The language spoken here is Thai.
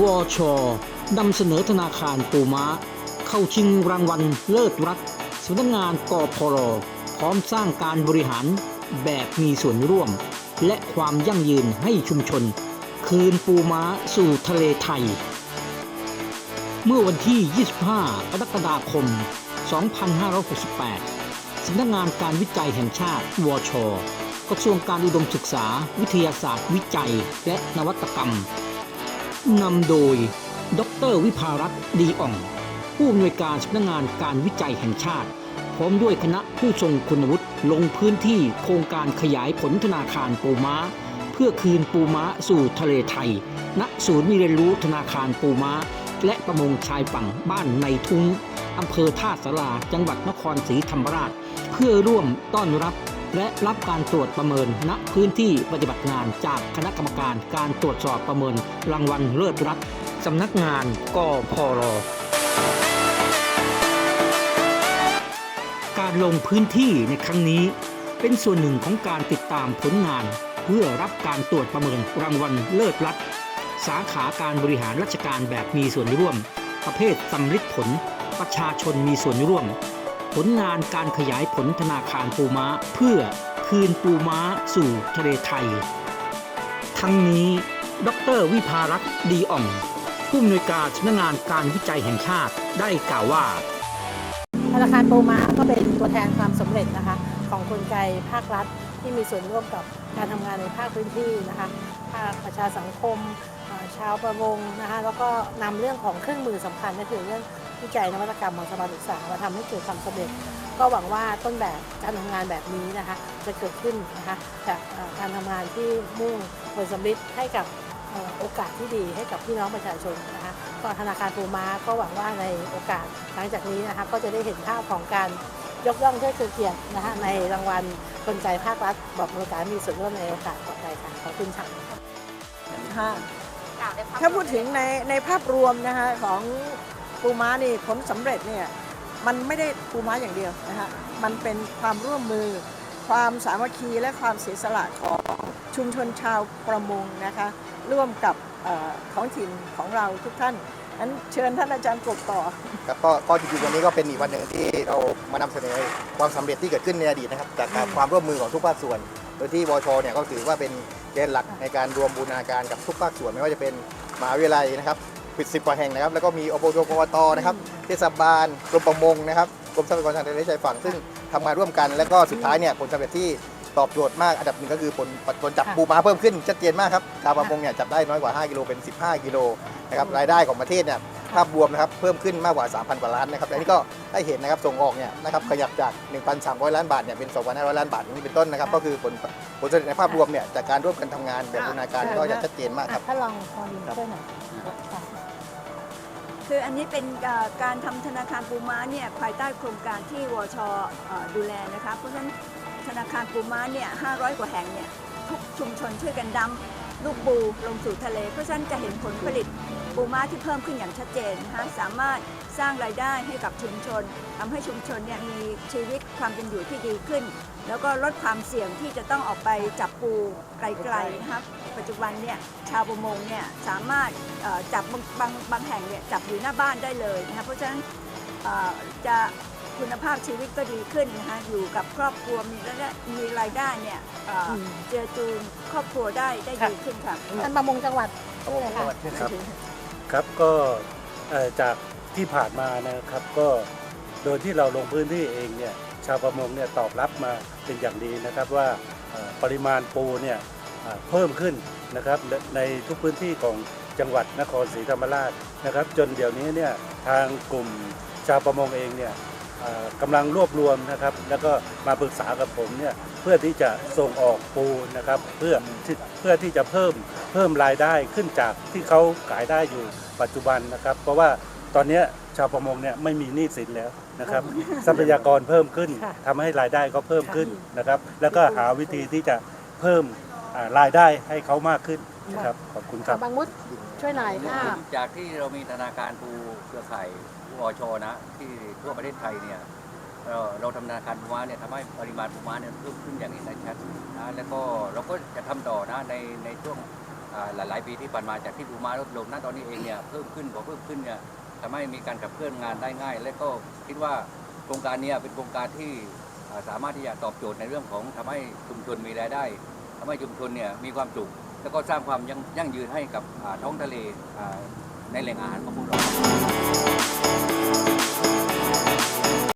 วชนำเสนอธนาคารปูม้า เข้าชิงรางวัลเลิศรัฐสำนักงานกอพรพร้อมสร้างการบริหารแบบมีส่วนร่วม และความยั่งยืนให้ชุมชน คืนปูม้าสู่ทะเลไทย เมื่อวันที่ 25 กรกฎาคม 2568 สำนักงานการวิจัยแห่งชาติวชกระทรวงการอุดมศึกษา วิทยาศาสตร์วิจัย และนวัตกรรม นำโดย ดรวิภารัตน์ดีอ่อง ผู้อำนวยการสำนักงานการวิจัยแห่งชาติ พร้อมด้วยคณะผู้ทรงคุณวุฒิลงพื้นที่โครงการขยายผลธนาคารปูม้า เพื่อคืนปูม้าสู่ทะเลไทย ณศูนย์เรียนรู้ธนาคารปูม้า และประมงชายฝั่งบ้านในทุ้งอำเภอท่าสาราจังหวัดนครศรีธรรมราช เพื่อร่วมต้อนรับ และรับการตรวจประเมินณพื้นที่ปฏิบัติงานจากคณะกรรมการการตรวจสอบประเมินรางวัลเลิศรัฐสำนักงานกพรการลงพื้นที่ในครั้งนี้ เป็นส่วนหนึ่งของการติดตามผลงาน เพื่อรับการตรวจประเมินรางวัลเลิศรัฐสาขาการบริหารราชการแบบมีส่วนร่วม ประเภทสำลิดผล ประชาชนมีส่วนร่วม ผลงานการขยายผลธนาคารปูม้า เพื่อคืนปูม้าสู่ทะเลไทย ทั้งนี้ ดรวิภารัตน์ดีอ่อง ผู้อำนวยการสำนักงานการวิจัยแห่งชาติได้กล่าวว่า ธนาคารปูม้าก็เป็นตัวแทนความสำเร็จนะคะของกลไกภาครัฐที่มีส่วนร่วมกับการทำงานในภาคพื้นที่นะคะภาคประชาสังคม ชาวประมงนะคะแล้วก็นำเรื่องของเครื่องมือสำคัญก็คือเรื่องวิจัยนวัตกรรมของสถาบันศึกษามาทำให้เกิดความสำเร็จ ก็หวังว่าต้นแบบการทำงานแบบนี้นะคะจะเกิดขึ้นนะคะจากการทำงานที่มุ่งผลสำลิดให้กับโอกาสที่ดีให้กับพี่น้องประชาชนนะคะก็ธนาคารปูม้าก็หวังว่าในโอกาสหลังจากนี้นะคะก็จะได้เห็นภาพของการยกย่องเทิดเกียรตินะคะในรางวัลกลไกภาครัฐบอกบริการมีส่วนร่วมในโอกาสต่อไปค่ะขอบคุณค่ะค่ะ ถ้าพูดถึงในในภาพรวมนะคะของปูม้านี่ผลสำเร็จเนี่ยมันไม่ได้ปูม้าอย่างเดียวนะคะมันเป็นความร่วมมือ ความสามัคคีและความเสียสละของชุมชนชาวประมงนะคะร่วมกับเออท้องถิ่นของเราทุกท่านนั้นเชิญท่านอาจารย์กบต่อครับก็ก็จริงๆวันนี้ก็เป็นอีกวันหนึ่งที่เรามานำเสนอความสำเร็จที่เกิดขึ้นในอดีตนะครับ จากการความร่วมมือของทุกภาคส่วน โดยที่วชเนี่ยก็ถือว่าเป็น แกนหลักในการรวมบูรณาการกับทุกภาคส่วนไม่ว่าจะเป็นมหาวิทยาลัยนะครับปิดสิบกว่าแห่งนะครับ แล้วก็มีอบตปวตนะครับเทศบาลกรมประมงนะครับกรมทรัพยากรทางทะเลและชายฝั่งซึ่งทำงานร่วมกัน แล้วก็สุดท้ายเนี่ยผลสำเร็จที่ตอบโจทย์มากอันดับหนึ่งก็คือผลผลจับค่ะปูม้าเพิ่มขึ้นชัดเจนมากครับชาวประมงเนี่ยจับได้น้อยกว่า 5 กิโลเป็น 15 กิโลนะครับรายได้ของประเทศเนี่ยภาพรวมนะครับเพิ่มขึ้นมากกว่า 3,000 กว่าล้านนะครับอันนี้ก็ ได้เห็นนะครับส่งออกเนี่ยนะครับขยับจาก 1,300 ล้านบาทเนี่ยเป็น 2,500 ล้านบาทอย่างนี้เป็นต้นนะครับ ก็คือผลผลสำเร็จในภาพรวมเนี่ยจากการร่วมกันทำงานแบบบูรณาการก็จะชัดเจนมากครับ ถ้าลองพอดีช่วยหน่อยค่ะคืออันนี้เป็นเอ่อการทำธนาคารปูม้าเนี่ยภายใต้โครงการที่วชเอ่อดูแลนะคะเพราะฉะนั้นธนาคารปูม้าเนี่ย500 กว่าแห่งเนี่ยทุกชุมชนช่วยกันดำ ลูกปูลงสู่ทะเล เพราะฉะนั้นจะเห็นผลผลิตปูม้าที่เพิ่มขึ้นอย่างชัดเจนนะคะสามารถสร้างรายได้ให้กับชุมชนทำให้ชุมชนเนี่ยมีชีวิตความเป็นอยู่ที่ดีขึ้น แล้วก็ลดความเสี่ยงที่จะต้องออกไปจับปูไกลๆนะครับปัจจุบันเนี่ยชาวประมงเนี่ยสามารถจับบางบางบางแห่งเนี่ยจับอยู่หน้าบ้านได้เลยนะคะเพราะฉะนั้นจะ คุณภาพชีวิตก็ดีขึ้นนะคะอยู่กับครอบครัวมีรายได้มีรายได้เนี่ยเอ่ออม เจือจูนครอบครัวได้ได้ค่ะดีขึ้นค่ะ ท่านประมงจังหวัดพูดเลยค่ะครับ ครับก็เอ่อจากที่ผ่านมานะครับก็โดยที่เราลงพื้นที่เองเนี่ยชาวประมงเนี่ยตอบรับมาเป็นอย่างดีนะครับว่าเอ่อปริมาณปูเนี่ยเอ่อเพิ่มขึ้นนะครับในในทุกพื้นที่ของจังหวัดนครศรีธรรมราชนะครับ จนเดี๋ยวนี้เนี่ยทางกลุ่มชาวประมงเองเนี่ยเอ่อ กำลังรวบรวมนะครับ แล้วก็มาปรึกษากับผมเนี่ยเพื่อที่จะส่งออกปูนะครับ เพื่อที่เพื่อที่จะเพิ่มเพิ่มรายได้ขึ้นจากที่เขาขายได้อยู่ปัจจุบันนะครับ เพราะว่าตอนเนี้ยชาวประมงเนี่ยไม่มีหนี้สินแล้วนะครับ ทรัพยากรเพิ่มขึ้นค่ะทำให้รายได้ก็เพิ่มขึ้นนะครับ แล้วก็หาวิธีที่จะเพิ่มอ่ารายได้ให้เขามากขึ้นนะครับขอบคุณครับบางมุดช่วยหน่อยค่ะจากที่เรามีธนาคารปูเครือข่าย วชนะที่ทั่วประเทศไทยเนี่ยเราเราทำธนาคารปูม้าเนี่ยทำให้ปริมาณปูม้าเนี่ยเพิ่มขึ้นอย่างเห็นได้ชัดนะแล้วก็เราก็จะทำต่อนะในในช่วงอ่าหลายปีที่ผ่านมาจากที่ปูม้าลดลงณตอนนี้เองเนี่ยเพิ่มขึ้นพอเพิ่มขึ้นเนี่ยทำให้มีการขับเคลื่อนงานได้ง่าย และก็คิดว่าโครงการนี้เป็นโครงการที่สามารถที่จะตอบโจทย์ในเรื่องของทำให้ชุมชนมีรายได้ทำให้ชุมชนเนี่ยมีความสุขแล้วก็สร้างความยั่งยืนให้กับท้องทะเล ในแหล่งอาหารของพวกเรา